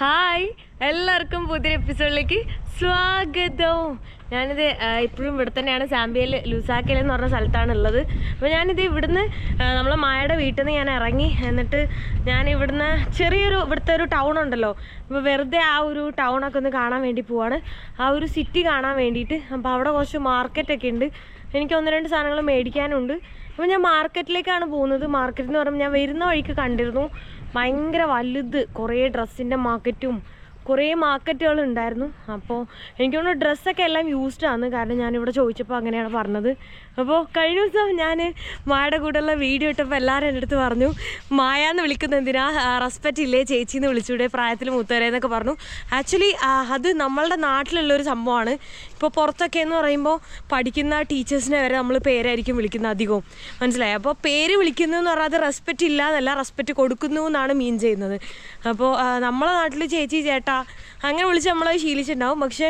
Hi. എല്ലാവർക്കും പുതിയ എപ്പിസോഡിലേക്ക് സ്വാഗതം. ഞാനിത് ഇപ്പോഴും ഇവിടെ തന്നെയാണ്. സാമ്പിയയിൽ ലൂസാക്കൽ എന്ന് പറഞ്ഞ സ്ഥലത്താണ് ഉള്ളത്. അപ്പോൾ ഞാനിത് ഇവിടുന്ന് നമ്മളെ മായയുടെ വീട്ടിൽ നിന്ന് ഞാൻ ഇറങ്ങി. എന്നിട്ട് ഞാൻ ഇവിടുന്ന് ചെറിയൊരു ഇവിടുത്തെ ഒരു ടൗൺ ഉണ്ടല്ലോ. അപ്പോൾ വെറുതെ ആ ഒരു ടൗണൊക്കെ ഒന്ന് കാണാൻ വേണ്ടി പോവാണ്. ആ ഒരു സിറ്റി കാണാൻ വേണ്ടിയിട്ട്. അപ്പോൾ അവിടെ കുറച്ച് മാർക്കറ്റൊക്കെ ഉണ്ട്. എനിക്ക് ഒന്ന് രണ്ട് സാധനങ്ങൾ മേടിക്കാനുണ്ട്. അപ്പോൾ ഞാൻ മാർക്കറ്റിലേക്കാണ് പോകുന്നത്. മാർക്കറ്റ് എന്ന് പറയുമ്പോൾ ഞാൻ വരുന്ന വഴിക്ക് കണ്ടിരുന്നു. ഭയങ്കര വലുത്. കുറേ ഡ്രസ്സിന്റെ മാർക്കറ്റും കുറേ മാർക്കറ്റുകൾ ഉണ്ടായിരുന്നു. അപ്പോൾ എനിക്ക് തോന്നുന്നു ഡ്രസ്സൊക്കെ എല്ലാം യൂസ്ഡ് ആണ്. കാരണം ഞാനിവിടെ ചോദിച്ചപ്പോൾ അങ്ങനെയാണ് പറഞ്ഞത്. അപ്പോൾ കഴിഞ്ഞ ദിവസം ഞാൻ മായയുടെ കൂടെയുള്ള വീഡിയോ ഇട്ടപ്പോൾ എല്ലാവരും എന്റെ അടുത്ത് പറഞ്ഞു മായ എന്ന് വിളിക്കുന്ന എന്തിനാ? റെസ്പെക്റ്റ് ഇല്ലേ ചേച്ചി എന്ന് വിളിച്ചൂടെ പ്രായത്തിൽ മൂത്തവരെ എന്നൊക്കെ പറഞ്ഞു. ആക്ച്വലി അത് നമ്മളുടെ നാട്ടിലുള്ള ഒരു സംഭവമാണ്. ഇപ്പോൾ പുറത്തൊക്കെ എന്ന് പറയുമ്പോൾ പഠിക്കുന്ന ടീച്ചേഴ്സിനെ വരെ നമ്മൾ പേരായിരിക്കും വിളിക്കുന്നത് അധികവും. മനസ്സിലായി? അപ്പോൾ പേര് വിളിക്കുന്നു എന്ന് പറഞ്ഞാൽ അത് റെസ്പെക്റ്റ് ഇല്ല എന്നല്ല റെസ്പെക്റ്റ് കൊടുക്കുന്നു എന്നാണ് മീൻ ചെയ്യുന്നത്. അപ്പോൾ നമ്മളെ നാട്ടിൽ ചേച്ചി ചേട്ടാ അങ്ങനെ വിളിച്ച് നമ്മളത് ശീലിച്ചിട്ടുണ്ടാവും. പക്ഷെ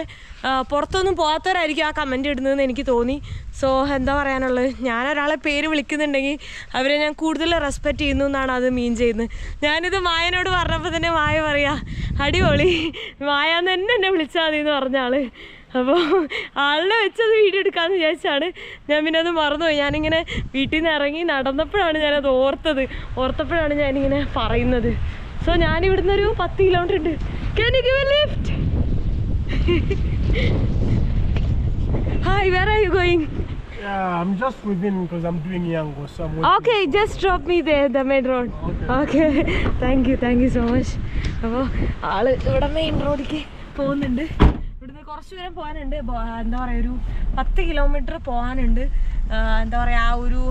പുറത്തൊന്നും പോകാത്തവരായിരിക്കും ആ കമന്റ് ഇടുന്നതെന്ന് എനിക്ക് തോന്നി. സോ എന്താ പറയാനുള്ളത്? ഞാൻ ഒരാളെ പേര് വിളിക്കുന്നുണ്ടെങ്കിൽ അവരെ ഞാൻ കൂടുതൽ റെസ്പെക്റ്റ് ചെയ്യുന്നു എന്നാണ് അത് മീൻ ചെയ്യുന്നത്. ഞാനിത് മായനോട് പറഞ്ഞപ്പോൾ തന്നെ മായ പറയാ അടിപൊളി. മായ തന്നെ എന്നെ വിളിച്ചാൽ മതി എന്ന് പറഞ്ഞ ആൾ. അപ്പോൾ ആളിനെ വെച്ചത് വീഡിയോ എടുക്കാമെന്ന് വിചാരിച്ചാണ്. ഞാൻ പിന്നെ അത് മറന്നുപോയി. ഞാനിങ്ങനെ വീട്ടിൽ നിന്ന് ഇറങ്ങി നടന്നപ്പോഴാണ് ഞാനത് ഓർത്തത്. ഓർത്തപ്പോഴാണ് ഞാനിങ്ങനെ പറയുന്നത്. സോ ഞാൻ ഇവിടുന്ന് ഒരു പത്ത് കിലോമീറ്റർ ഉണ്ട് Can you give a lift? Hi, where are you going? Yeah, I'm just within because I'm doing Yango, so I'm waiting. Okay, just drop me there, the main road. Okay, thank you, thank you so much. അപ്പോൾ ആൾ ഇവിടെ main റോഡിലേക്ക് പോകുന്നുണ്ട് ഇവിടുന്ന് കുറച്ച് ദൂരം പോകാനുണ്ട് എന്താ പറയുക ഒരു പത്ത് കിലോമീറ്റർ പോകാനുണ്ട് എന്താ പറയുക ആ ഒരു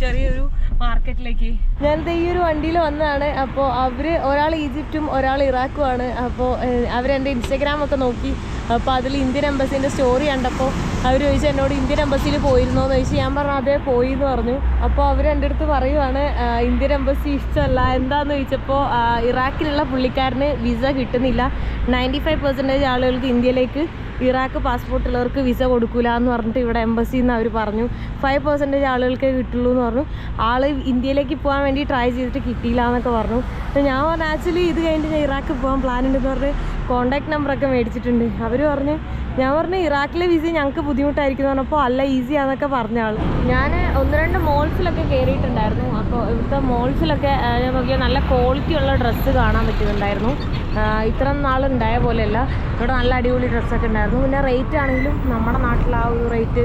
ചെറിയൊരു മാർക്കറ്റിലേക്ക്. ഞാനിത് ഈ ഒരു വണ്ടിയിൽ വന്നതാണ്. അപ്പോൾ അവർ ഒരാൾ ഈജിപ്റ്റും ഒരാൾ ഇറാഖുമാണ്. അപ്പോൾ അവരെന്റെ ഇൻസ്റ്റഗ്രാം ഒക്കെ നോക്കി. അപ്പോൾ അതിൽ ഇന്ത്യൻ എംബസീന്റെ സ്റ്റോറി കണ്ടപ്പോൾ അവർ ചോദിച്ചു എന്നോട് ഇന്ത്യൻ എംബസിയിൽ പോയിരുന്നോ? എന്ന് ചോദിച്ചു. ഞാൻ പറഞ്ഞു അതേ പോയി എന്ന് പറഞ്ഞു. അപ്പോൾ അവർ എന്റെ അടുത്ത് പറയുവാണ് ഇന്ത്യൻ എംബസി ഇഷ്ടമല്ല എന്താന്ന് ചോദിച്ചപ്പോൾ ഇറാഖിലുള്ള പുള്ളിക്കാരന് വിസ കിട്ടുന്നില്ല. നയന്റി ഫൈവ് പെർസെന്റേജ് ആളുകൾക്ക് ഇന്ത്യയിലേക്ക് ഇറാഖ് പാസ്പോർട്ട് ഉള്ളവർക്ക് വിസ കൊടുക്കില്ല എന്ന് പറഞ്ഞിട്ട് ഇവിടെ എംബസിയിൽ നിന്ന് അവർ പറഞ്ഞു. ഫൈവ് പെർസെന്റേജ് ആളുകൾക്കേ കിട്ടുള്ളൂ എന്ന് പറഞ്ഞു. ആൾ ഇന്ത്യയിലേക്ക് പോകാൻ വേണ്ടി ട്രൈ ചെയ്തിട്ട് കിട്ടിയില്ല എന്നൊക്കെ പറഞ്ഞു. ഞാൻ പറഞ്ഞു ആക്ച്വലി ഇത് കഴിഞ്ഞിട്ട് ഞാൻ ഇറാഖ് പോകാൻ പ്ലാൻ ഉണ്ടെന്ന് പറഞ്ഞ് കോൺടാക്ട് നമ്പറൊക്കെ മേടിച്ചിട്ടുണ്ട്. അവർ പറഞ്ഞു ഞാൻ പറഞ്ഞു ഇറാഖിലെ വിസ ഞങ്ങൾക്ക് ബുദ്ധിമുട്ടായിരിക്കും എന്ന് പറഞ്ഞപ്പോൾ അല്ല ഈസിയാന്നൊക്കെ പറഞ്ഞ ആൾ ഞാൻ ഒന്ന് രണ്ട് മോൾസിലൊക്കെ കയറിയിട്ടുണ്ടായിരുന്നു അപ്പോൾ ഇവിടുത്തെ മോൾസിലൊക്കെ ഞാൻ നോക്കിയാൽ നല്ല ക്വാളിറ്റി ഉള്ള ഡ്രസ്സ് കാണാൻ പറ്റുന്നുണ്ടായിരുന്നു. ഇത്ര നാളുണ്ടായ പോലെയല്ല. ഇവിടെ നല്ല അടിപൊളി ഡ്രസ്സൊക്കെ ഉണ്ടായിരുന്നു. പിന്നെ റേറ്റ് ആണെങ്കിലും നമ്മുടെ നാട്ടിൽ ആ ഒരു റേറ്റ്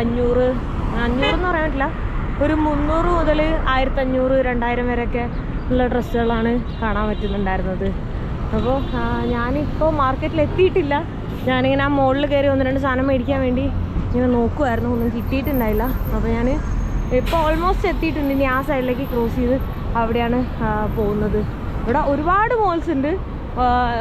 അഞ്ഞൂറ് അഞ്ഞൂറെന്ന് പറയാൻ പറ്റില്ല. ഒരു മുന്നൂറ് മുതൽ ആയിരത്തഞ്ഞൂറ് രണ്ടായിരം വരെയൊക്കെ ഉള്ള ഡ്രസ്സുകളാണ് കാണാൻ പറ്റുന്നുണ്ടായിരുന്നത്. അപ്പോൾ ഞാനിപ്പോൾ മാർക്കറ്റിൽ എത്തിയിട്ടില്ല. ഞാനിങ്ങനെ ആ മുകളിൽ കയറി ഒന്ന് രണ്ട് സാധനം മേടിക്കാൻ വേണ്ടി ഇങ്ങനെ നോക്കുമായിരുന്നു ഒന്നും കിട്ടിയിട്ടുണ്ടായില്ല. അപ്പോൾ ഞാൻ ഇപ്പോൾ ഓൾമോസ്റ്റ് എത്തിയിട്ടുണ്ട്. ഇനി ആ സൈഡിലേക്ക് ക്രോസ് ചെയ്ത് അവിടെയാണ് പോകുന്നത്. ഇവിടെ ഒരുപാട് മോൾസ് ഉണ്ട്.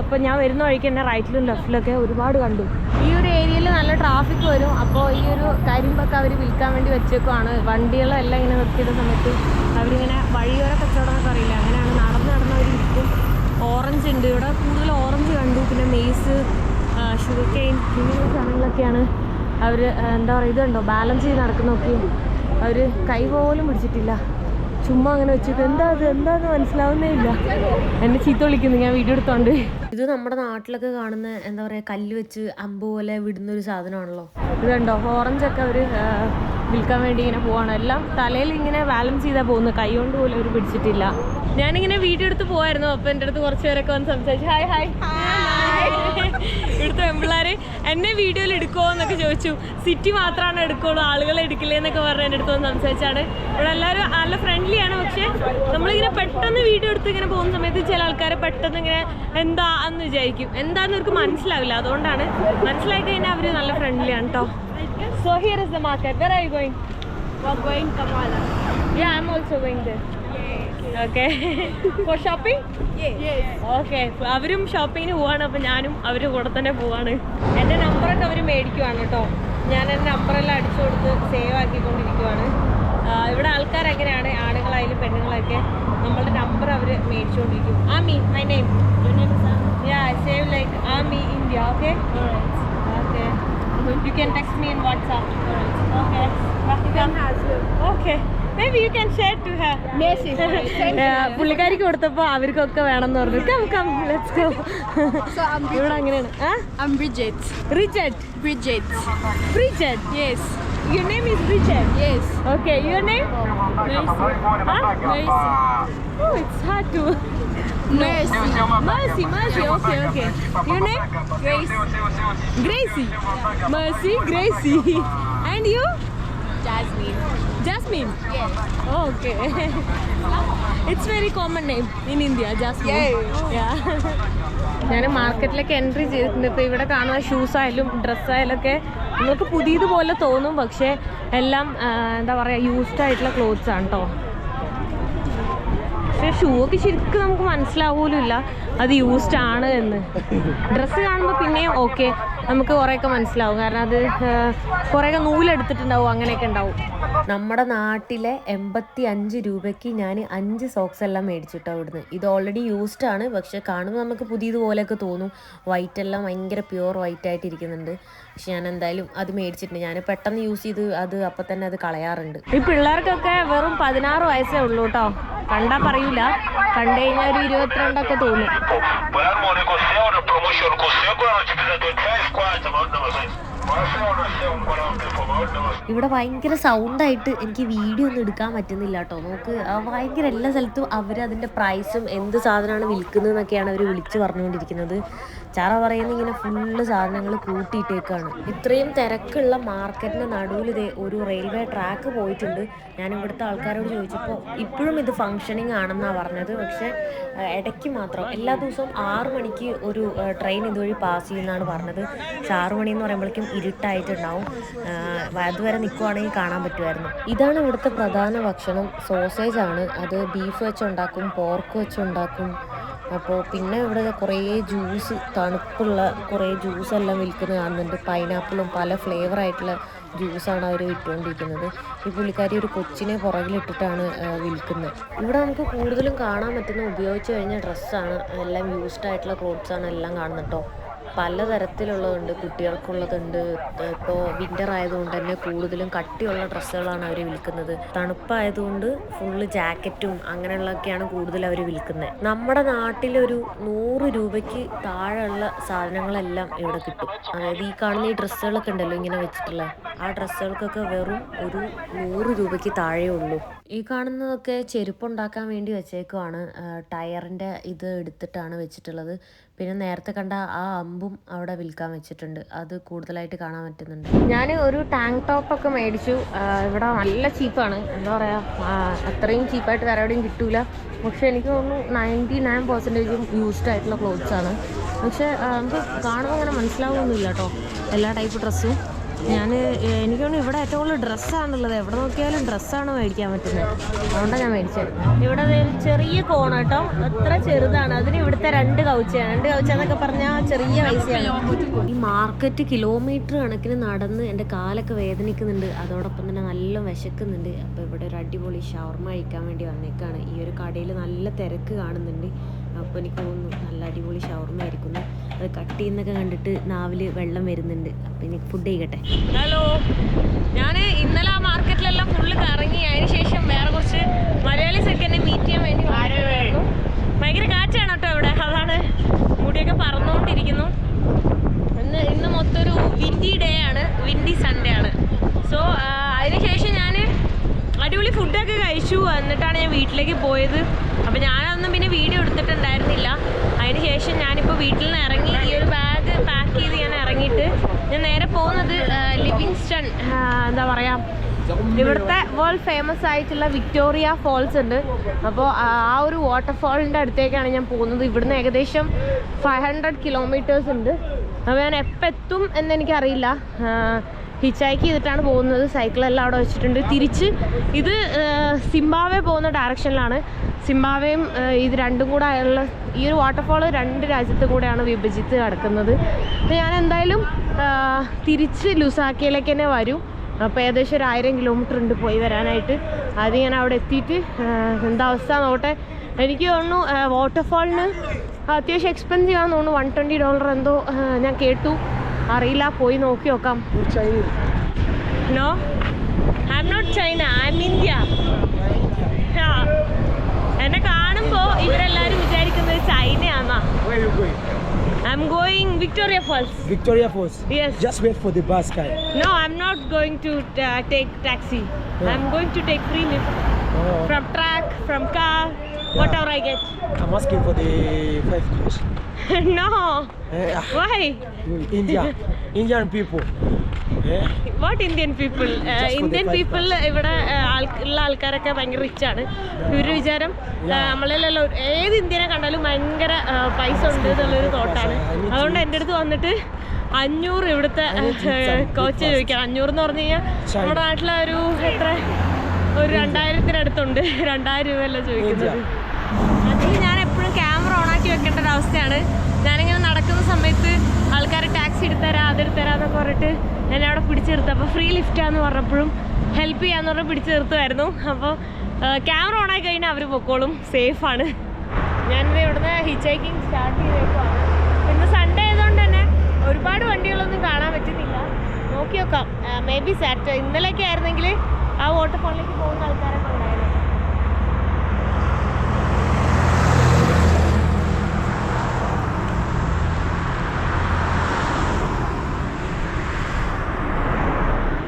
ഇപ്പം ഞാൻ വരുന്ന വഴിക്ക് തന്നെ റൈറ്റിലും ലെഫ്റ്റിലൊക്കെ ഒരുപാട് കണ്ടു. ഈ ഒരു ഏരിയയിൽ നല്ല ട്രാഫിക് വരും. അപ്പോൾ ഈ ഒരു കരിമ്പൊക്കെ അവർ വിൽക്കാൻ വേണ്ടി വെച്ചേക്കുവാണ്. വണ്ടികളെല്ലാം ഇങ്ങനെ നിർത്തിയിട്ട സമയത്ത് അവരിങ്ങനെ വഴിയോര കച്ചവടം എന്നൊക്കെ അറിയില്ല അങ്ങനെയാണ് നടന്ന് നടന്ന് അവർ വിൽക്കും. ഓറഞ്ച് ഉണ്ട്. ഇവിടെ കൂടുതൽ ഓറഞ്ച് കണ്ടു. പിന്നെ മെയ്സ് ഷുഗർ കെയിൻ ഇങ്ങനെയുള്ള സാധനങ്ങളൊക്കെയാണ് അവർ എന്താ പറയുക ഇതുണ്ടോ? ബാലൻസ് ചെയ്ത് നടക്കുന്നൊക്കെ അവർ കൈ പോലും പിടിച്ചിട്ടില്ല. ചുമ്മാ അങ്ങനെ വെച്ചിട്ട് എന്താ അത്? എന്താന്ന് മനസ്സിലാവുന്നേ ഇല്ല. എന്നെ ചീത്ത വിളിക്കുന്നു. ഞാൻ വീഡിയോ എടുത്തോണ്ട്. ഇത് നമ്മുടെ നാട്ടിലൊക്കെ കാണുന്ന എന്താ പറയുക കല്ല് വെച്ച് അമ്പ് പോലെ വിടുന്ന ഒരു സാധനമാണല്ലോ. ഇത് കണ്ടോ? ഓറഞ്ച് ഒക്കെ അവർ വിൽക്കാൻ വേണ്ടി ഇങ്ങനെ പോവാണ്. എല്ലാം തലയിൽ ഇങ്ങനെ ബാലൻസ് ചെയ്താൽ പോകുന്നു കൈ കൊണ്ട് പോലും അവർ പിടിച്ചിട്ടില്ല. ഞാനിങ്ങനെ വീഡിയോ എടുത്ത് പോവായിരുന്നു. അപ്പൊ എന്റെ അടുത്ത് കുറച്ച് പേരൊക്കെ വന്ന് സംസാരിച്ചു. ഹായ് ഹായ് എന്നെ വീഡിയോയിൽ എടുക്കുമോ എന്നൊക്കെ ചോദിച്ചു. സിറ്റി മാത്രമാണ് എടുക്കുള്ളൂ? ആളുകളെ എടുക്കില്ലേ എന്നൊക്കെ പറഞ്ഞു എന്റെ അടുത്ത് വന്ന് സംസാരിച്ചാണ്. ഇവിടെ എല്ലാവരും നല്ല ഫ്രണ്ട്ലി ആണ് പക്ഷെ നമ്മളിങ്ങനെ പെട്ടെന്ന് വീഡിയോ എടുത്ത് ഇങ്ങനെ പോകുന്ന സമയത്ത് ചില ആൾക്കാരെ പെട്ടെന്ന് ഇങ്ങനെ എന്താ എന്ന് വിചാരിക്കും. എന്താന്ന് അവർക്ക് മനസ്സിലാവില്ല. അതുകൊണ്ടാണ് മനസ്സിലാക്കി കഴിഞ്ഞാൽ അവർ നല്ല ഫ്രണ്ട്ലി ആണ് കേട്ടോ so here is the market where are you going going Kamala yeah I am also going there. Okay. For shopping. Okay അവരും ഷോപ്പിങ്ങിന് പോവാണ് അപ്പം ഞാനും അവരുടെ കൂടെ തന്നെ പോവാണ്. എന്റെ നമ്പറൊക്കെ അവർ മേടിക്കുവാണ് കേട്ടോ. ഞാൻ എന്റെ നമ്പറെല്ലാം അടിച്ചു കൊടുത്ത് സേവ് ആക്കിക്കൊണ്ടിരിക്കുവാണ്. ഇവിടെ ആൾക്കാർ എങ്ങനെയാണ്? ആണുങ്ങളായാലും പെണ്ണുങ്ങളൊക്കെ നമ്മളുടെ നമ്പർ അവർ മേടിച്ചുകൊണ്ടിരിക്കും. ആ Amy my name. Yeah save like ah me India okay. Okay you can text me in WhatsApp okay okay Maybe you can share to her. Messi. Yeah, പുള്ളിക്കാരിക്ക് കൊടുത്തപ്പോ അവർക്കൊക്കെ വേണമെന്ന് പറഞ്ഞു come come let's go So I'm ഇവിടെ അങ്ങനെയാണ് Bridget. Richard Bridget. Richard Yes. Your name is Richard Yes. Okay your name Mercy. Oh, it's hard to. Mercy. Mercy, Mercy. Okay, okay. Your name? Grace. Gracie. Mercy, Gracie. And you? Jasmine. Jasmine. Yes. Oh, okay. it's very common name in India, Jasmine. Yeah. ഞാൻ മാർക്കറ്റിലേക്ക് entry ചെയ്തിട്ടുണ്ട് ഇപ്പോൾ ഇവിടെ കാണുന്ന shoes ആയാലും dress ആയാലും ഒക്കെ നമുക്ക് പുതിയതുപോലെ തോന്നും പക്ഷേ എല്ലാം എന്താ പറയുക യൂസ്ഡ് ആയിട്ടുള്ള ക്ലോത്ത്സ് ആണ് കേട്ടോ പക്ഷേ ഷൂ ഒക്കെ ശരിക്കും നമുക്ക് മനസ്സിലാവൂലില്ല അത് യൂസ്ഡ് ആണ് എന്ന് ഡ്രസ്സ് കാണുമ്പോൾ പിന്നെയും ഓക്കെ നമുക്ക് കുറേയൊക്കെ മനസ്സിലാവും കാരണം അത് കുറേയൊക്കെ നൂലെടുത്തിട്ടുണ്ടാവും അങ്ങനെയൊക്കെ ഉണ്ടാവും നമ്മുടെ നാട്ടിലെ എൺപത്തി അഞ്ച് രൂപയ്ക്ക് ഞാൻ അഞ്ച് സോക്സ് എല്ലാം മേടിച്ചിട്ടോ അവിടുന്ന് ഇത് ഓൾറെഡി യൂസ്ഡ് ആണ് പക്ഷെ കാണുമ്പോൾ നമുക്ക് പുതിയതുപോലെയൊക്കെ തോന്നും വൈറ്റ് എല്ലാം ഭയങ്കര പ്യുവർ വൈറ്റ് ആയിട്ട് ഇരിക്കുന്നുണ്ട് പക്ഷെ ഞാൻ എന്തായാലും അത് മേടിച്ചിട്ടുണ്ട് ഞാൻ പെട്ടെന്ന് യൂസ് ചെയ്ത് അത് അപ്പം തന്നെ അത് കളയാറുണ്ട് ഈ പിള്ളേർക്കൊക്കെ വെറും പതിനാറ് വയസ്സേ ഉള്ളൂ കേട്ടോ കണ്ടാ പറയൂല കണ്ടു കഴിഞ്ഞാൽ ഒരു ഇരുപത്തിരണ്ടൊക്കെ തോന്നും ഇവിടെ ഭയങ്കര സൗണ്ടായിട്ട് എനിക്ക് വീഡിയോ ഒന്നും എടുക്കാൻ പറ്റുന്നില്ല കേട്ടോ. നമുക്ക് ഭയങ്കര എല്ലാ സ്ഥലത്തും അവർ അതിന്റെ പ്രൈസും എന്ത് സാധനമാണ് വിൽക്കുന്നതെന്നൊക്കെയാണ് അവർ വിളിച്ച് പറഞ്ഞുകൊണ്ടിരിക്കുന്നത്. ചാറ പറയുന്ന ഇങ്ങനെ ഫുള്ള് സാധനങ്ങൾ കൂട്ടിയിട്ടേക്കാണ്. ഇത്രയും തിരക്കുള്ള മാർക്കറ്റിന്റെ നടുവിൽ ഇതേ ഒരു റെയിൽവേ ട്രാക്ക് പോയിട്ടുണ്ട്. ഞാൻ ഇവിടുത്തെ ആൾക്കാരോട് ചോദിച്ചപ്പോൾ ഇപ്പോഴും ഇത് ഫങ്ഷനിങ് ആണെന്നാണ് പറഞ്ഞത്. പക്ഷേ ഇടയ്ക്ക് മാത്രം എല്ലാ ദിവസവും ആറ് മണിക്ക് ഒരു ട്രെയിൻ ഇതുവഴി പാസ് ചെയ്യുന്നതാണ് പറഞ്ഞത്. പക്ഷെ മണി എന്ന് പറയുമ്പോഴേക്കും ഇരുട്ടായിട്ടുണ്ടാവും. അതുവരെ നിൽക്കുവാണെങ്കിൽ കാണാൻ പറ്റുമായിരുന്നു. ഇതാണ് ഇവിടുത്തെ പ്രധാന ഭക്ഷണം. സോസേജ് ആണ്. അത് ബീഫ് വെച്ചുണ്ടാക്കും പോർക്ക് വെച്ചുണ്ടാക്കും അപ്പോൾ പിന്നെ ഇവിടെ കുറേ ജ്യൂസ് തണുപ്പുള്ള കുറേ ജ്യൂസ് എല്ലാം വിൽക്കുന്നത് കാണുന്നുണ്ട്. പൈനാപ്പിളും പല ഫ്ലേവർ ആയിട്ടുള്ള ജ്യൂസാണ് അവർ വിറ്റുകൊണ്ടിരിക്കുന്നത്. ഈ പുള്ളിക്കാരി ഒരു കൊച്ചിനെ പുറകിലിട്ടിട്ടാണ് വിൽക്കുന്നത്. ഇവിടെ നമുക്ക് കൂടുതലും കാണാൻ പറ്റുന്ന ഉപയോഗിച്ച് കഴിഞ്ഞ ഡ്രസ്സാണ് എല്ലാം യൂസ്ഡ് ആയിട്ടുള്ള ക്ലോത്ത്സ് ആണ് എല്ലാം കാണുന്നത് പലതരത്തിലുള്ളതുണ്ട്. കുട്ടികൾക്കുള്ളതുണ്ട്. ഇപ്പോൾ വിന്റർ ആയതുകൊണ്ട് തന്നെ കൂടുതലും കട്ടിയുള്ള ഡ്രസ്സുകളാണ് അവർ വിൽക്കുന്നത്. തണുപ്പായതുകൊണ്ട് ഫുള്ള് ജാക്കറ്റും അങ്ങനെയുള്ളതൊക്കെയാണ് കൂടുതൽ അവർ വിൽക്കുന്നത്. നമ്മുടെ നാട്ടിലൊരു നൂറ് രൂപയ്ക്ക് താഴെയുള്ള സാധനങ്ങളെല്ലാം ഇവിടെ കിട്ടും. അതായത് ഈ കാണുന്ന ഈ ഡ്രസ്സുകളൊക്കെ ഉണ്ടല്ലോ ഇങ്ങനെ വെച്ചിട്ടുള്ള. ആ ഡ്രസ്സുകൾക്കൊക്കെ വെറും ഒരു നൂറ് രൂപയ്ക്ക് താഴെ ഉള്ളൂ. ഈ കാണുന്നതൊക്കെ ചെരുപ്പുണ്ടാക്കാൻ വേണ്ടി വെച്ചേക്കുവാണ്. ടയറിന്റെ ഇത് എടുത്തിട്ടാണ് വെച്ചിട്ടുള്ളത്. പിന്നെ നേരത്തെ കണ്ട ആ അമ്പും അവിടെ വിൽക്കാൻ വെച്ചിട്ടുണ്ട്. അത് കൂടുതലായിട്ട് കാണാൻ പറ്റുന്നുണ്ട്. ഞാൻ ഒരു ടാങ്ക് ടോപ്പ് ഒക്കെ മേടിച്ചു. ഇവിടെ നല്ല ചീപ്പാണ് എന്താ പറയുക അത്രയും ചീപ്പായിട്ട് വേറെ എവിടെയും കിട്ടൂല. പക്ഷെ എനിക്ക് തോന്നുന്നു നയന്റി നയൻ പെർസെന്റേജും യൂസ്ഡ് ആയിട്ടുള്ള ക്ലോത്ത്സ് ആണ്. പക്ഷെ നമുക്ക് കാണുമ്പോൾ അങ്ങനെ മനസ്സിലാവുമൊന്നുമില്ല കേട്ടോ എല്ലാ ടൈപ്പ് ഡ്രസ്സും ഞാൻ എനിക്ക് തോന്നുന്നു ഇവിടെ ഏറ്റവും കൂടുതൽ ഡ്രസ്സാണുള്ളത്. എവിടെ നോക്കിയാലും ഡ്രസ്സാണ് മേടിക്കാൻ പറ്റുന്നത്. അതുകൊണ്ടാണ് ഞാൻ മേടിച്ചത്. ഇവിടെ ചെറിയ കോൺ കേട്ടോ അത്ര ചെറുതാണ്. അതിന് ഇവിടുത്തെ രണ്ട് കൗച്ചയാണ്. രണ്ട് കൗച്ച എന്നൊക്കെ പറഞ്ഞാൽ ചെറിയ പൈസയാണ്. ഈ മാർക്കറ്റ് കിലോമീറ്റർ കണക്കിന് നടന്ന് എന്റെ കാലൊക്കെ വേദനിക്കുന്നുണ്ട്. അതോടൊപ്പം തന്നെ നല്ല വിശക്കുന്നുണ്ട്. അപ്പോൾ ഇവിടെ ഒരു അടിപൊളി ഷവർമ കഴിക്കാൻ വേണ്ടി വന്നേക്കാണ്. ഈ ഒരു കടയിൽ നല്ല തിരക്ക് കാണുന്നുണ്ട്. അപ്പോൾ എനിക്ക് തോന്നുന്നു നല്ല അടിപൊളി ഷവർമ ആയിരിക്കുന്നു അത് കട്ട് ചെയ്യുന്നൊക്കെ കണ്ടിട്ട് നാവിൽ വെള്ളം വരുന്നുണ്ട്. അപ്പൊ ഇനി ഫുഡ് ചെയ്യട്ടെ ഹലോ ഞാൻ ഇന്നലെ ആ മാർക്കറ്റിലെല്ലാം ഫുള്ള് കറങ്ങി അതിന് ശേഷം വേറെ കുറച്ച് മലയാളീസ് ഒക്കെ എന്നെ മീറ്റ് ചെയ്യാൻ വേണ്ടി വന്നിട്ടുണ്ടായിരുന്നു. ഭയങ്കര കാറ്റാണ് കേട്ടോ ഇവിടെ അതാണ് മുടിയൊക്കെ പറന്നുകൊണ്ടിരിക്കുന്നു ഇന്ന് ഇന്ന് മൊത്തം ഒരു വിൻഡി ഡേ ആണ് വിൻഡി സൺഡേ ആണ് സോ അതിനുശേഷം ഞാൻ അടിപൊളി ഫുഡൊക്കെ കഴിച്ചു എന്നിട്ടാണ് ഞാൻ വീട്ടിലേക്ക് പോയത് അപ്പോൾ ഞാനതൊന്നും പിന്നെ വീഡിയോ എടുത്തിട്ടുണ്ടായിരുന്നില്ല അതിനുശേഷം ഞാനിപ്പോൾ വീട്ടിൽ നിന്ന് ഇറങ്ങി ഈ ഒരു ബാഗ് പാക്ക് ചെയ്ത് ഞാൻ ഇറങ്ങിയിട്ട് ഞാൻ നേരെ പോകുന്നത് ലിവിങ്സ്റ്റൺ എന്താ പറയുക ഇവിടുത്തെ വേൾഡ് ഫേമസ് ആയിട്ടുള്ള വിക്ടോറിയ ഫോൾസ് ഉണ്ട്. അപ്പോൾ ആ ഒരു വാട്ടർഫാളിന്റെ അടുത്തേക്കാണ് ഞാൻ പോകുന്നത്. ഇവിടുന്ന് ഏകദേശം ഫൈവ് ഹൺഡ്രഡ് കിലോമീറ്റേഴ്സ് ഉണ്ട്. അപ്പോൾ ഞാൻ എപ്പോൾ എത്തും എന്നെനിക്കറിയില്ല ഹിച്ചായ്ക്ക് ചെയ്തിട്ടാണ് പോകുന്നത്. സൈക്കിളെല്ലാം അവിടെ വെച്ചിട്ടുണ്ട്. തിരിച്ച് ഇത് സിംബാവെ പോകുന്ന ഡയറക്ഷനിലാണ് സിംബാവയും ഇത് രണ്ടും കൂടെ ഉള്ള ഈ ഒരു വാട്ടർഫാൾ രണ്ട് രാജ്യത്തും കൂടെയാണ് വിഭജിച്ച് കിടക്കുന്നത് അപ്പോൾ ഞാൻ എന്തായാലും തിരിച്ച് ലുസാക്കയിലേക്ക് തന്നെ വരും. അപ്പോൾ ഏകദേശം ഒരു ആയിരം കിലോമീറ്റർ ഉണ്ട് പോയി വരാനായിട്ട്. അത് ഞാൻ അവിടെ എത്തിയിട്ട് എന്താ അവസ്ഥ നോട്ടെ എനിക്ക് തോന്നുന്നു വാട്ടർഫാളിന് അത്യാവശ്യം എക്സ്പെൻസീവ് ആണെന്ന് തോന്നുന്നു. വൺ ട്വന്റി ഡോളർ എന്തോ ഞാൻ കേട്ടു. അറിയില്ല പോയി നോക്കി നോക്കാം. No I am not China I am India എന്നെ കാണുമ്പോൾ ഇവരെല്ലാവരും വിചാരിക്കുന്നത് ചൈനയാന്നാ I'm going Victoria Falls. Victoria Falls? Yes. Just wait for the bus, guy. No, I'm not going to uh, take taxi. Yeah. I'm going to take free lift. Oh. From truck, from car, yeah. whatever I get. I'm asking for the 5 kilos. no. Eh, ah, why? India, Indian people. Yeah. What Indian people? Uh, Just for the Indian five people ഇവിടെ uh, ആൾ- ഉള്ള ആൾക്കാരൊക്കെ ഭയങ്കര rich ആണ് ഇവർ വിചാരം uh, നമ്മളെല്ലാം ഏത് ഇന്ത്യനെ കണ്ടാലും ഭയങ്കര uh, പൈസ ഉണ്ട് എന്നുള്ളൊരു തോട്ടാണ് അതുകൊണ്ട് എന്റെ അടുത്ത് വന്നിട്ട് അഞ്ഞൂറ് ഇവിടുത്തെ കോച്ച്. ചോദിക്കാം അഞ്ഞൂറ് എന്ന് പറഞ്ഞു കഴിഞ്ഞാൽ. നമ്മുടെ നാട്ടിലെ ഒരു എത്ര ഒരു രണ്ടായിരത്തിനടുത്തുണ്ട് രണ്ടായിരം രൂപയല്ല ചോദിക്കുന്നത് അതിൽ ഞാൻ എപ്പോഴും ക്യാമറ ഓണാക്കി വെക്കേണ്ട ഒരു അവസ്ഥയാണ് ഞാനിങ്ങനെ നടക്കുന്ന സമയത്ത് ആൾക്കാർ ടാക്സി എടുത്തരാ അതെടുത്തരാ എന്നൊക്കെ പറഞ്ഞിട്ട് എന്നെ അവിടെ പിടിച്ചു നിർത്തും അപ്പോൾ ഫ്രീ ലിഫ്റ്റാന്ന് പറഞ്ഞപ്പോഴും ഹെൽപ്പ് ചെയ്യാന്ന് പറഞ്ഞ് പിടിച്ചു നിർത്തുമായിരുന്നു. അപ്പോൾ ക്യാമറ ഓണായി കഴിഞ്ഞാൽ അവർ പൊക്കോളും. സേഫാണ് ഞാനിത് ഇവിടുന്ന് ഹിച്ച് ഹൈക്കിംഗ് സ്റ്റാർട്ട് ചെയ്തേക്കുവാണ്. ഇന്ന് സൺഡേ ആയതുകൊണ്ട് തന്നെ ഒരുപാട് വണ്ടികളൊന്നും കാണാൻ പറ്റുന്നില്ല. നോക്കി നോക്കാം മേ ബി സാറ്റ് ഇന്നലെയൊക്കെ ആയിരുന്നെങ്കിൽ ആ വാട്ടർഫോളിലേക്ക് പോകുന്ന ആൾക്കാരൊക്കെ ഉണ്ടായിരുന്നു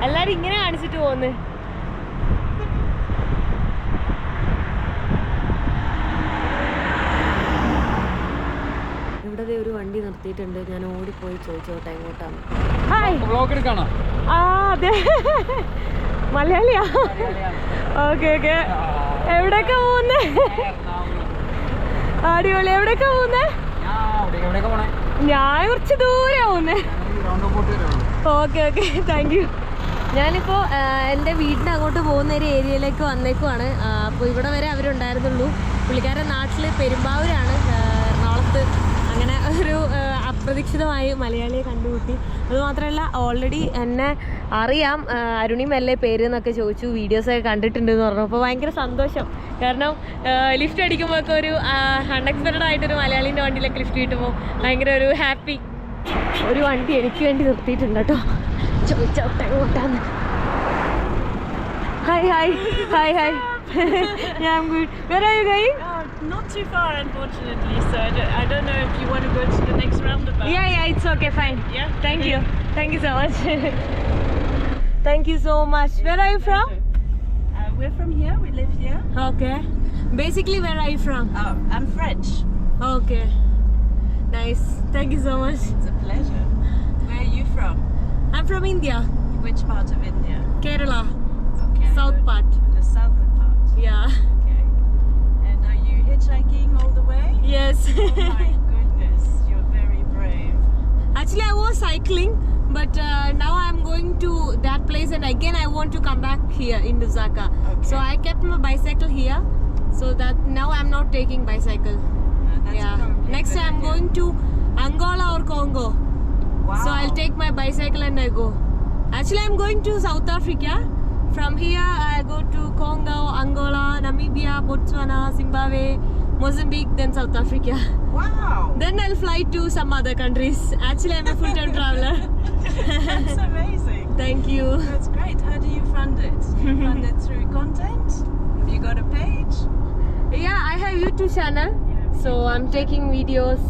എല്ലാരും ഇങ്ങനെ കാണിച്ചിട്ട് ഇവിടെ ദേ ഒരു വണ്ടി നിർത്തിയിട്ടുണ്ട്. ഞാൻ ഓടിപ്പോയി ചോദിച്ചോട്ടെ എങ്ങോട്ടാണ് ആ അതെ. മലയാളിയാ. ഓക്കെ ഓക്കെ എവിടെയൊക്കെ പോകുന്നേ അടിപൊളി. എവിടെയൊക്കെ പോകുന്നേ ഞാൻ എവിടെയൊക്കെ പോണേ? ഞാൻ കുറച്ച് ദൂരെ പോകുന്നേ ഓക്കെ ഓക്കെ താങ്ക് യു ഞാനിപ്പോൾ എന്റെ വീടിന്റെ അങ്ങോട്ട് പോകുന്ന ഒരു ഏരിയയിലേക്ക് വന്നേക്കുവാണ്. അപ്പോൾ ഇവിടെ വരെ അവരുണ്ടായിരുന്നുള്ളൂ. പുള്ളിക്കാരൻ നാട്ടിൽ പെരുമ്പാവൂരാണ്. എറണാകുളത്ത് അങ്ങനെ ഒരു അപ്രതീക്ഷിതമായി മലയാളിയെ കണ്ടുമുട്ടി. അതുമാത്രമല്ല ഓൾറെഡി എന്നെ അറിയാം അരുണി മെല്ലെ പേര് എന്നൊക്കെ ചോദിച്ചു വീഡിയോസൊക്കെ കണ്ടിട്ടുണ്ട് എന്ന് പറഞ്ഞു. അപ്പോൾ ഭയങ്കര സന്തോഷം. കാരണം ലിഫ്റ്റ് അടിക്കുമ്പോഴൊക്കെ ഒരു അൺഎക്സ്പെക്റ്റഡ് ആയിട്ടൊരു മലയാളീന്റെ വണ്ടിയിലൊക്കെ ലിഫ്റ്റ് കിട്ടുമ്പോൾ ഭയങ്കര ഒരു ഹാപ്പി ഒരു വണ്ടി എനിക്ക് വേണ്ടി നിർത്തിയിട്ടുണ്ട് കേട്ടോ. ചോദിച്ചോട്ടെ എങ്ങോട്ടാന്ന് ഹായ് ഹായ് ഹായ് ഹായ് ഞാൻ good where are you going Uh, not too far, unfortunately. So I don't, I don't know if you want to go to the next roundabout. Yeah, yeah, it's okay, fine. Yeah? Thank you. Thank you so much. Thank you so much. Where are you from? Uh, we're from here. We live here. Okay. Basically, where are you from? Oh, I'm French. Okay. Nice. Thank you so much. It's a pleasure. Where are you from? I'm from India, Which part of India? Kerala, Okay. south good. part. The southern part. Yeah. Okay. And are you hitchhiking all the way? Yes. Oh my goodness, you're very brave. Actually, I was cycling, but uh, now I'm going to that place, and again I want to come back here in Lusaka. Okay. So I kept my bicycle here, so that now I'm not taking bicycle. Uh, that's yeah. Next I'm going to Angola or Congo. Wow. So I'll take my bicycle and I go. Actually, I'm going to South Africa. From here, I go to Congo, Angola, Namibia, Botswana, Zimbabwe, Mozambique, then South Africa. Wow. Then I'll fly to some other countries. Actually, I'm a full-time traveler. That's amazing. Thank you. That's great. How do you fund it? You fund it through content? Have you got a page? Yeah, I have YouTube channel, so I'm taking videos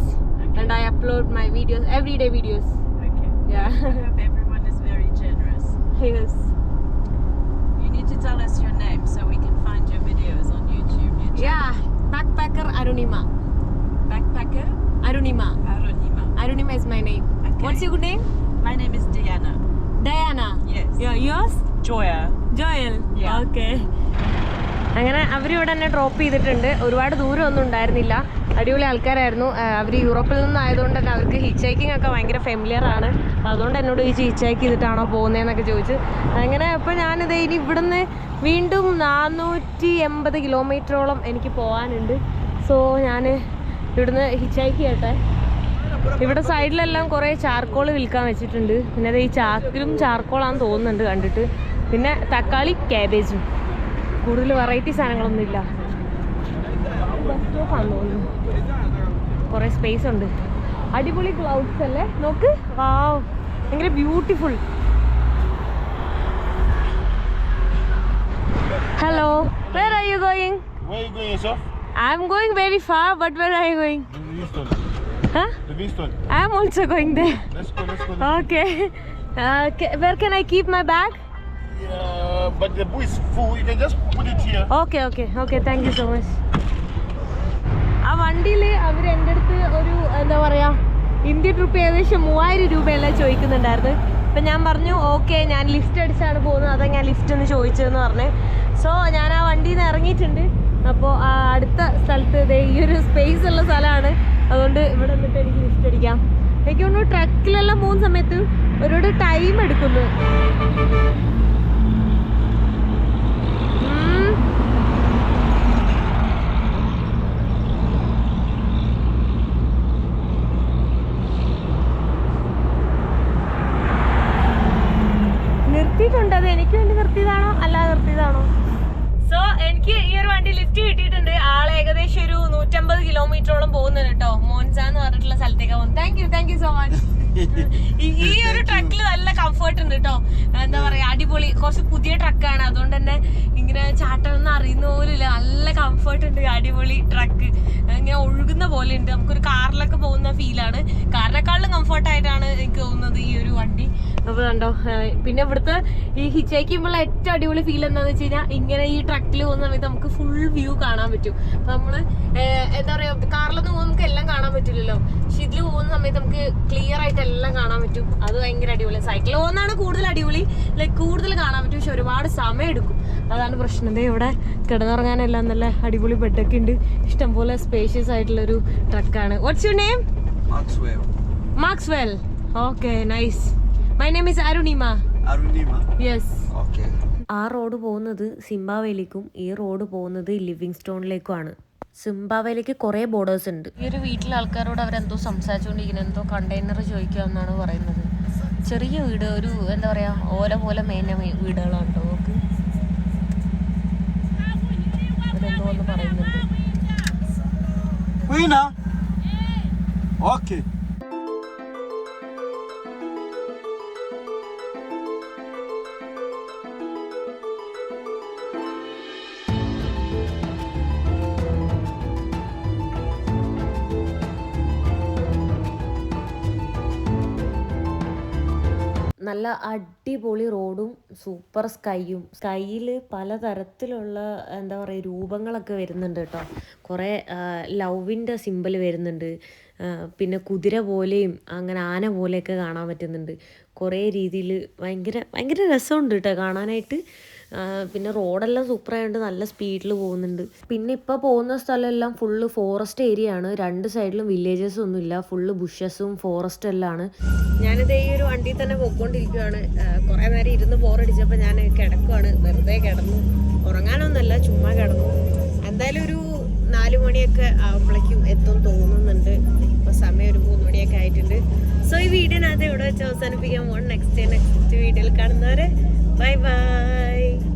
and I upload my videos, everyday videos. Yeah. I hope everyone is very generous. yes. You need to tell us your name so we can find your videos on YouTube. Your. Yeah, backpacker Arunima. Backpacker Arunima. Arunima. Arunima is my name. Okay. What's your name? My name is Diana. Diana. Yes. Yeah, yours? Joya. Joel? Yeah. Okay. അങ്ങനെ അവരിവിടെ തന്നെ drop ചെയ്തിട്ടുണ്ട് ഒരുപാട് ദൂരമൊന്നും ഉണ്ടായിരുന്നില്ല അടിപൊളി ആൾക്കാരായിരുന്നു. അവർ യൂറോപ്പിൽ നിന്നായതുകൊണ്ട് തന്നെ അവർക്ക് ഹിച്ച് ഹൈക്കിംഗ് ഒക്കെ ഭയങ്കര ഫെമിലിയർ ആണ്. അതുകൊണ്ട് എന്നോട് ചോദിച്ചു ഹിച്ച് ഹൈക്ക് ചെയ്തിട്ടാണോ പോകുന്നതെന്നൊക്കെ ചോദിച്ചു. അങ്ങനെ അപ്പോൾ ഞാനിത് ഇനി ഇവിടുന്ന് വീണ്ടും നാനൂറ്റി എൺപത് കിലോമീറ്ററോളം എനിക്ക് പോകാനുണ്ട് സോ ഞാൻ ഇവിടുന്ന് ഹിച്ച് ഹൈക്ക് ചെയ്യട്ടെ. ഇവിടെ സൈഡിലെല്ലാം കുറേ ചാർക്കോൾ വിൽക്കാൻ വെച്ചിട്ടുണ്ട്. പിന്നെ അത് ഈ ചാക്കിലും ചാർക്കോളാന്ന് തോന്നുന്നുണ്ട് കണ്ടിട്ട്. പിന്നെ തക്കാളി ക്യാബേജും കൂടുതൽ വെറൈറ്റി സാധനങ്ങളൊന്നും ഇല്ല ബസ് സ്റ്റോപ്പാണെന്ന് തോന്നുന്നു. കുറേ സ്പേസ് ഉണ്ട് അടിപൊളി ക്ലൗഡ്സ് അല്ലേ നോക്ക് വാവ് ഭയങ്കര beautiful Hello. Where are you going? Where are you going yourself? I'm going very far, but where are you going? The Winston. Huh? The Winston. I'm also going there. Let's go, let's go. Okay. Uh, ca- where can I keep my bag? Yeah, but the boot is full. You can just put it here. Okay okay okay thank you so much ആ വണ്ടിയിൽ അവർ എന്റെ അടുത്ത് ഒരു എന്താ പറയുക Indian trip ഏകദേശം മൂവായിരം രൂപയെല്ലാം ചോദിക്കുന്നുണ്ടായിരുന്നു. അപ്പം ഞാൻ പറഞ്ഞു ഓക്കെ ഞാൻ ലിഫ്റ്റ് അടിച്ചാണ് പോകുന്നത്. അതാ ഞാൻ ലിഫ്റ്റ് ഒന്ന് ചോദിച്ചതെന്ന് പറഞ്ഞു. സോ ഞാൻ ആ വണ്ടിയിൽ നിന്ന് ഇറങ്ങിയിട്ടുണ്ട് അപ്പോൾ അടുത്ത സ്ഥലത്ത് ഈ ഒരു സ്പേസ് ഉള്ള സ്ഥലമാണ്. അതുകൊണ്ട് ഇവിടെ നിന്നിട്ട് എനിക്ക് ലിഫ്റ്റ് അടിക്കാം. എനിക്ക് തോന്നുന്നു ട്രക്കിലെല്ലാം പോകുന്ന സമയത്ത് ഒരുപാട് ടൈം എടുക്കുന്നു ഉം. നിർത്തിയിട്ടുണ്ട് അത് എനിക്ക് വേണ്ടി നിർത്തിയതാണോ അല്ലാതെ നിർത്തിയതാണോ സോ എനിക്ക് ഈ ഒരു വണ്ടി ലിഫ്റ്റ് കിട്ടിയിട്ടുണ്ട് ആൾ ഏകദേശം ഒരു നൂറ്റമ്പത് കിലോമീറ്ററോളം പോകുന്നുണ്ട് കേട്ടോ മോൻസ എന്ന് പറഞ്ഞിട്ടുള്ള സ്ഥലത്തേക്ക് പോകുന്നത് thank you thank you so much ഈ ഒരു ട്രക്കിൽ നല്ല കംഫർട്ട് ഉണ്ട് കേട്ടോ എന്താ പറയാ അടിപൊളി കുറച്ച് പുതിയ ട്രക്കാണ് അതുകൊണ്ട് തന്നെ ഇങ്ങനെ ചാട്ടമൊന്നും അറിയുന്ന പോലും ഇല്ല നല്ല കംഫർട്ട് ഉണ്ട്. അടിപൊളി ട്രക്ക് ഇങ്ങനെ ഒഴുകുന്ന പോലെ ഉണ്ട് നമുക്കൊരു കാറിലൊക്കെ പോകുന്ന ഫീലാണ്. കാറിനെക്കാളും കംഫർട്ടായിട്ടാണ് എനിക്ക് തോന്നുന്നത് ഈ ഒരു വണ്ടി. അപ്പോൾ കണ്ടോ പിന്നെ ഇവിടുത്തെ ഈ ഹിച്ചേക്കുമ്പോൾ ഏറ്റവും അടിപൊളി ഫീൽ എന്താണെന്ന് വെച്ച് കഴിഞ്ഞാൽ ഇങ്ങനെ ഈ ട്രക്കിൽ പോകുന്ന സമയത്ത് നമുക്ക് ഫുൾ വ്യൂ കാണാൻ പറ്റും. അപ്പം നമ്മൾ എന്താ പറയുക കാറിലൊന്നും പോകുമ്പോൾ നമുക്ക് എല്ലാം കാണാൻ പറ്റില്ലല്ലോ. പക്ഷെ ഇതിൽ പോകുന്ന സമയത്ത് നമുക്ക് ക്ലിയർ ആയിട്ട് എല്ലാം കാണാൻ പറ്റും. അത് ഭയങ്കര അടിപൊളി. സൈക്കിൾ പോകുന്നതാണ് കൂടുതൽ അടിപൊളി. ലൈക്ക് കൂടുതൽ കാണാൻ പറ്റും. പക്ഷെ ഒരുപാട് സമയം എടുക്കും. അതാണ് പ്രശ്നം. ഇവിടെ കിടന്നുറങ്ങാനെല്ലാം നല്ല അടിപൊളി ബെഡൊക്കെ ഉണ്ട്. ഇഷ്ടംപോലെ സ്പേഷ്യസ് ആയിട്ടുള്ളൊരു ട്രക്കാണ് what's your name Maxwell Marxwell okay nice my name is Arunima. Yes. ആ റോഡ് പോകുന്നത് സിംബാവേലിക്കും ഈ റോഡ് പോകുന്നത് ലിവിങ് സ്റ്റോണിലേക്കുമാണ് സിംബാവേലിക്ക് കുറേ ബോർഡേഴ്സ് ഉണ്ട്. ഈ ഒരു വീട്ടിലെ ആൾക്കാരോട് അവരെന്തോ സംസാരിച്ചുകൊണ്ടിരിക്കുന്നത് എന്തോ കണ്ടെയ്നർ ചോദിക്കുക എന്നാണ് പറയുന്നത്. ചെറിയ വീട് ഒരു എന്താ പറയാ ഓല പോലെ മേഞ്ഞ വീ- വീടുകളാണ് കേട്ടോ. അവരെന്തോ ഒന്ന് പറയുന്നുണ്ട്. Sim. Ok. നല്ല അടിപൊളി റോഡും സൂപ്പർ സ്കൈയും. സ്കൈയിൽ പലതരത്തിലുള്ള എന്താ പറയുക രൂപങ്ങളൊക്കെ വരുന്നുണ്ട് കേട്ടോ. കുറേ ലവിന്റെ സിമ്പിൾ വരുന്നുണ്ട്. പിന്നെ കുതിര പോലെയും അങ്ങനെ ആന പോലെയൊക്കെ കാണാൻ പറ്റുന്നുണ്ട്. കുറേ രീതിയിൽ ഭയങ്കര ഭയങ്കര രസമുണ്ട് കേട്ടോ കാണാനായിട്ട്. പിന്നെ റോഡെല്ലാം സൂപ്പറായതുകൊണ്ട് നല്ല സ്പീഡിൽ പോകുന്നുണ്ട്. പിന്നെ ഇപ്പോൾ പോകുന്ന സ്ഥലമെല്ലാം ഫുള്ള് ഫോറസ്റ്റ് ഏരിയ ആണ് രണ്ട് സൈഡിലും വില്ലേജസ് ഒന്നും ഇല്ല ഫുള്ള് ബുഷസും ഫോറസ്റ്റ് എല്ലാം ആണ് ഞാനിത് ഈ ഒരു വണ്ടിയിൽ തന്നെ പോയിക്കൊണ്ടിരിക്കുകയാണ് കുറേ നേരം ഇരുന്ന് ബോറടിച്ചപ്പോൾ ഞാൻ കിടക്കുവാണ്. വെറുതെ കിടന്നു. ഉറങ്ങാനൊന്നുമല്ല ചുമ്മാ കിടന്നു. എന്തായാലും ഒരു നാല് മണിയൊക്കെ ആകുമ്പോഴേക്കും എത്തും തോന്നുന്നുണ്ട്. സമയം ഒരു മൂന്ന് മണിയൊക്കെ ആയിട്ടുണ്ട്. സോ ഈ വീഡിയോനകത്ത് ഇവിടെ വെച്ച് അവസാനിപ്പിക്കാൻ പോകണം നെക്സ്റ്റ് നെക്സ്റ്റ് വീഡിയോയിൽ കാണുന്നവരെ. Bye bye